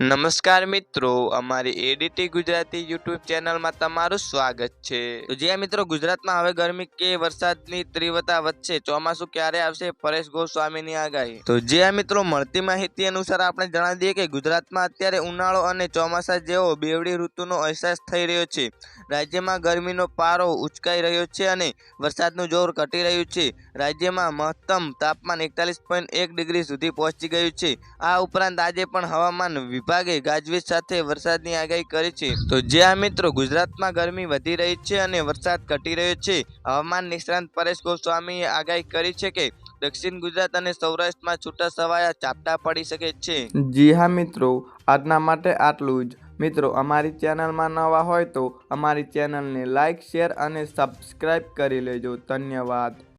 નમસ્કાર મિત્રો, અમારી એડીટી ગુજરાતી યુટ્યુબ ચેનલમાં તમારું સ્વાગત છે. જ્યાં મિત્રો ગુજરાતમાં હવે ગરમી કે વરસાદની તીવ્રતા વધશે, ચોમાસું ક્યારે આવશે, પરેશ ગોસ્વામીની આગાહી. તો જ્યાં મિત્રો મળતી માહિતી અનુસાર આપણે જણાવી દઈએ કે ગુજરાતમાં અત્યારે ઉનાળો અને ચોમાસા જેવો બેવડી ઋતુનો અહેસાસ થઈ રહ્યો છે. રાજ્યમાં ગરમીનો પારો ઉચકાઈ રહ્યો છે અને વરસાદનું જોર ઘટી રહ્યું છે. રાજ્યમાં મહત્તમ તાપમાન એકતાલીસ પોઈન્ટ એક ડિગ્રી સુધી પહોંચી ગયું છે. આ ઉપરાંત આજે પણ હવામાન વિભાગે ગાજવીજ સાથે વરસાદની આગાહી કરી છે. તો જ્યાં મિત્રો ગુજરાતમાં ગરમી વધી રહી છે અને વરસાદ ઘટી રહ્યો છે, હવામાન નિષ્ણાંત પરેશ ગોસ્વામીએ આગાહી કરી છે કે દક્ષિણ ગુજરાત અને સૌરાષ્ટ્રમાં છૂટા છવાયા ઝાપટા પડી શકે છે. જી હા મિત્રો, આજના માટે આટલું જ. મિત્રો, અમારી ચેનલમાં નવા હોય તો અમારી ચેનલને લાઇક શેર અને સબસ્ક્રાઈબ કરી લેજો. ધન્યવાદ.